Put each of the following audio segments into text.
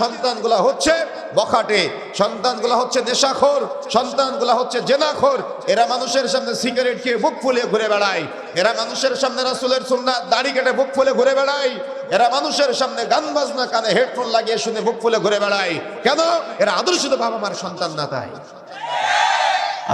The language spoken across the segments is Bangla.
সন্তানগুলা হচ্ছে বখাটে, সন্তানগুলা হচ্ছে নেশাখোর, সন্তানগুলা হচ্ছে জেনাখোর। এরা মানুষের সামনে সিগারেট খেয়ে বুক ফুলে ঘুরে বেড়ায়। এরা মানুষের সামনে রাসুলের সুন্না দাড়ি কেটে বুক ফুলে ঘুরে বেড়ায়। এরা মানুষের সামনে গান বাজনা কানে হেডফোন লাগিয়ে শুনে বুক ফুলে ঘুরে বেড়ায়। কেন? এরা আদর্শিত বাবা মার সন্তান না তাই।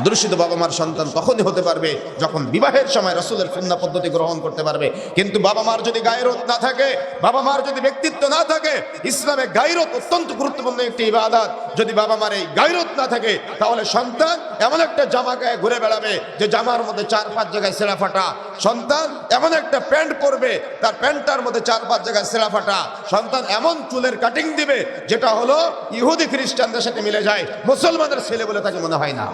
আদর্শিত বাবা মার সন্তান তখনই হতে পারবে যখন বিবাহের সময় রসুলের সুন্না পদ্ধতি গ্রহণ করতে পারবে। কিন্তু বাবা মার যদি গায়রত না থাকে বাবা মার যদি ব্যক্তিত্ব না থাকে, ইসলামে গায়রত অত্যন্ত গুরুত্বপূর্ণ একটি ইবাদত। যদি বাবা মার এই গায়রত না থাকে, তাহলে সন্তান এমন একটা জামা গায়ে ঘুরে বেড়াবে যে জামার মধ্যে চার পাঁচ জায়গায় সেরা ফাটা। সন্তান এমন একটা প্যান্ট পরবে, তার প্যান্টটার মধ্যে চার পাঁচ জায়গায় সেরা ফাটা। সন্তান এমন চুলের কাটিং দিবে, যেটা হলো ইহুদি খ্রিস্টানদের সাথে মিলে যায়। মুসলমানের ছেলে বলে তাকে মনে হয় না।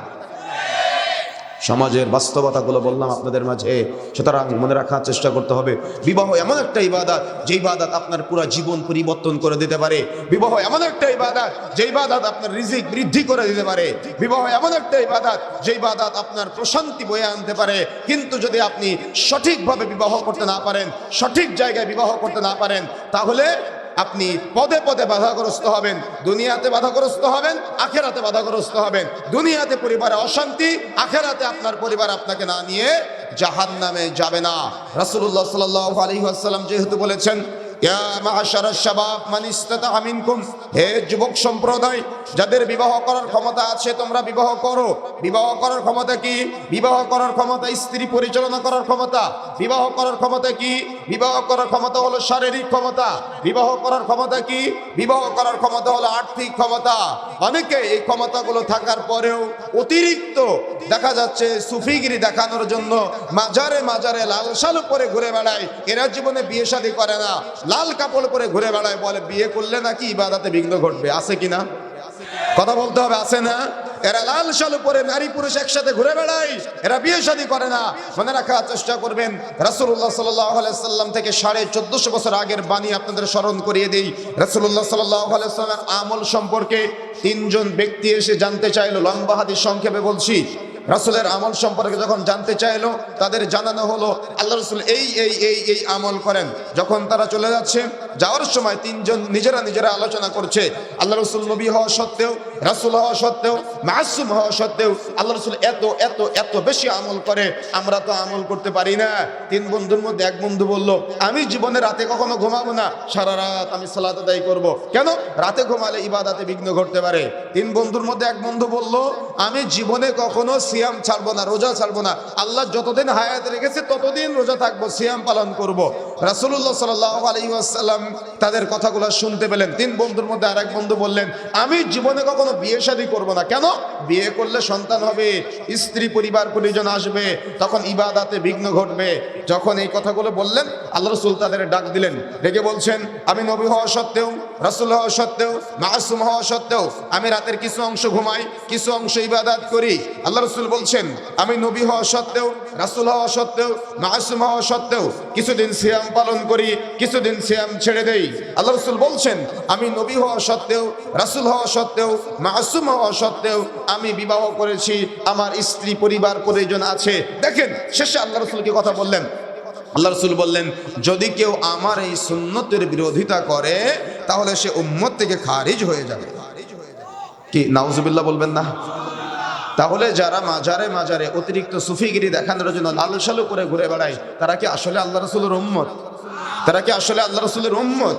সমাজের বাস্তবতাগুলো বললাম আপনাদের মাঝে। সুতরাং মনে রাখার চেষ্টা করতে হবে, বিবাহ এমন একটা ইবাদত, যে ইবাদত আপনার পুরো জীবন পরিবর্তন করে দিতে পারে। বিবাহ এমন একটা ইবাদত, যে ইবাদত আপনার রিজিক বৃদ্ধি করে দিতে পারে। বিবাহ এমন একটা ইবাদত, যে ইবাদত আপনার প্রশান্তি বয়ে আনতে পারে। কিন্তু যদি আপনি সঠিকভাবে বিবাহ করতে না পারেন, সঠিক জায়গায় বিবাহ করতে না পারেন, তাহলে আপনি পদে পদে বাধাগ্রস্ত হবেন, দুনিয়াতে বাধাগ্রস্ত হবেন, আখেরাতে বাধাগ্রস্ত হবেন। দুনিয়াতে পরিবারে অশান্তি, আখেরাতে আপনার পরিবার আপনাকে না নিয়ে জাহান নামে যাবে না। রাসূলুল্লাহ সাল্লাল্লাহু আলাইহি ওয়াসাল্লাম যেহেতু বলেছেন হে যুবক সম্প্রদায়, যাদের বিবাহ করার ক্ষমতা আছে, তোমরা বিবাহ করো। বিবাহ করার ক্ষমতা কি? বিবাহ করার ক্ষমতা স্ত্রী পরিচালনা করার ক্ষমতা। বিবাহ করার ক্ষমতা কি? বিবাহ করার ক্ষমতা হলো শারীরিক ক্ষমতা। বিবাহ করার ক্ষমতা কি? বিবাহ করার ক্ষমতা হলো আর্থিক ক্ষমতা। অনেকে এই ক্ষমতাগুলো থাকার পরেও অতিরিক্ত দেখা যাচ্ছে সুফিগিরি দেখানোর জন্য মাজারে মাজারে লাল শাল পরে ঘুরে বেড়ায়। এরা জীবনে বিয়ে শাদী করে না। লাল কাপড় পরে ঘুরে বেড়ায় বলে, বিয়ে করলে নাকি ইবাদাতে বিঘ্ন ঘটবে। আছে কিনা কথা বলতে হবে, আছে না? এরা লাল শালু পরে নারী পুরুষ একসাথে ঘুরে বেড়ায়, এরা বিয়ে শাদী করে না। মনে রাখার চেষ্টা করবেন সাল্লাল্লাহু সাল্লাম থেকে সাড়ে চোদ্দশো বছর আগের বাণী আপনাদের স্মরণ করিয়ে দিই। সাল্লাল্লাহু সাল্লামের আমল সম্পর্কে তিনজন ব্যক্তি এসে জানতে চাইলো, লম্বা হাদিস সংক্ষেপে বলছি। রাসূলের আমল সম্পর্কে যখন জানতে চাইলো, তাদের জানানো হলো, আল্লাহ রসুল এই এই এই এই আমল করেন। যখন তারা চলে যাচ্ছে, যাওয়ার সময় তিনজন নিজেরা নিজেরা আলোচনা করছে। আল্লাহ রসুল নবী হওয়া সত্ত্বেও, রাসূল হওয়া সত্ত্বেও মাসুম হওয়া সত্ত্বেও আল্লাহ রসুল এত এত এত বেশি আমল করে, আমরা তো আমল করতে পারি না। তিন বন্ধুর মধ্যে এক বন্ধু বলল, আমি জীবনে রাতে কখনো ঘুমাবো না, সারা রাত আমি সালাত আদায় করব। কেন? রাতে ঘুমালে ইবাদাতে বিঘ্ন ঘটতে পারে। তিন বন্ধুর মধ্যে এক বন্ধু বলল, আমি জীবনে কখনো সিয়াম ছাড়বো না, রোজা ছাড়বো না। আল্লাহ যতদিন হায়াত রেখেছে, ততদিন রোজা থাকব, সিয়াম পালন করব। রাসূলুল্লাহ সাল্লাল্লাহু আলাইহি ওয়াসাল্লাম তাদের কথাগুলো শুনতে পেলেন। তিন বন্ধুর মধ্যে আরেক বন্ধু বললেন, আমি জীবনে কখনো বিয়ে শাদী করব না। কেন? বিয়ে করলে সন্তান হবে, স্ত্রী পরিবার পরিজন আসবে, তখন ইবাদাতে বিঘ্ন ঘটবে। যখন এই কথাগুলো বললেন, আল্লাহ রসুল তাদের ডাক দিলেন, ডেকে বলছেন, আমি নবী হওয়া সত্ত্বেও রাসূল হওয়া সত্ত্বেও, মাসুম হওয়া সত্ত্বেও আমি রাতের কিছু অংশ ঘুমাই, কিছু অংশ ইবাদাত করি। আল্লাহ রসুল বলছেন, আমি নবী হওয়া সত্ত্বেও, রাসূল হওয়া সত্ত্বেও, মাসুম হওয়া সত্ত্বেও কিছুদিন সিয়াম পালন করি, কিছুদিন সিয়াম ছেড়ে দেই। আল্লাহ রসুল বলছেন, আমি নবী হওয়া সত্ত্বেও, রাসূল হওয়া সত্ত্বেও, মাসুম হওয়া সত্ত্বেও আমি বিবাহ করেছি, আমার স্ত্রী পরিবার পরিজন আছে? দেখেন, শেষে আল্লাহ রসুলকে কথা বললেন? আল্লাহ রসুল বললেন, যদি কেউ আমার এই সুন্নতের বিরোধিতা করে তাহলে সে উম্মত থেকে খারিজ হয়ে যাবে। কি, নাউজুবিল্লাহ বলবেন না? তাহলে যারা মাজারে মাজারে অতিরিক্ত সুফিগিরি দেখানোর জন্য লাল সালু করে ঘুরে বেড়ায়, তারা কি আসলে আল্লাহ রসুলের উম্মত? তারা কি আসলে আল্লাহ রসুলের উম্মত?